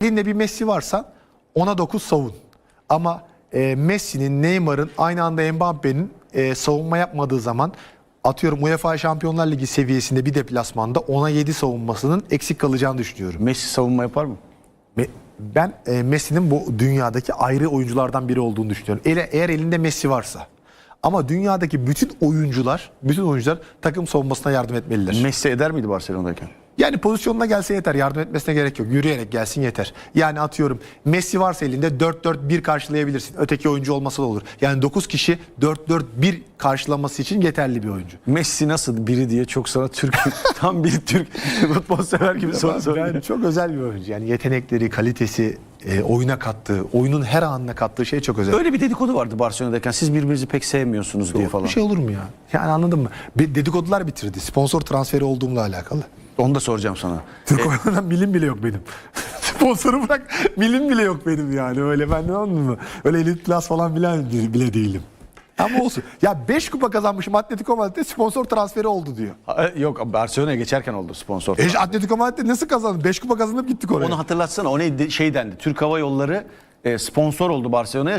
elinde bir Messi varsa ona 9 savun. Ama e, Messi'nin, Neymar'ın aynı anda Mbappe'nin e, savunma yapmadığı zaman atıyorum UEFA Şampiyonlar Ligi seviyesinde bir deplasmanda ona 7 savunmasının eksik kalacağını düşünüyorum. Messi savunma yapar mı? Me- Ben e, Messi'nin bu dünyadaki ayrı oyunculardan biri olduğunu düşünüyorum. Ele, eğer elinde Messi varsa. Ama dünyadaki bütün oyuncular, bütün oyuncular takım savunmasına yardım etmeliler. Messi eder miydi Barcelona'dayken? Yani pozisyonuna gelse yeter. Yardım etmesine gerek yok. Yürüyerek gelsin yeter. Yani atıyorum Messi varsa elinde 4-4-1 karşılayabilirsin. Öteki oyuncu olmasa da olur. Yani 9 kişi 4-4-1 karşılaması için yeterli bir oyuncu. Messi nasıl biri diye çok sana Türk tam bir Türk futbol sever gibi soru soruyor. çok özel bir oyuncu. Yani yetenekleri, kalitesi, e, oyuna kattığı, oyunun her anına kattığı şey çok özel. Öyle bir dedikodu vardı Barcelona'dayken. Siz birbirinizi pek sevmiyorsunuz diye falan. Bir şey olur mu ya? Yani anladın mı? Bir dedikodular bitirdi. Sponsor transferi olduğumla alakalı. Onu da soracağım sana. Türk oyunundan bilim bile yok benim. Sponsoru bırak bilim bile yok benim yani. Öyle ben ne anladın mı? Öyle elit klas falan bile, bile değilim. Ama olsun. Ya 5 kupa kazanmışım Atletico Madrid'de sponsor transferi oldu diyor. Yok Barcelona'ya geçerken oldu sponsor. E Atletico Madrid'de nasıl kazandı? 5 kupa kazanıp gittik oraya. Onu hatırlatsana. O neydi? Şey dendi. Türk Hava Yolları e, sponsor oldu Barcelona'ya.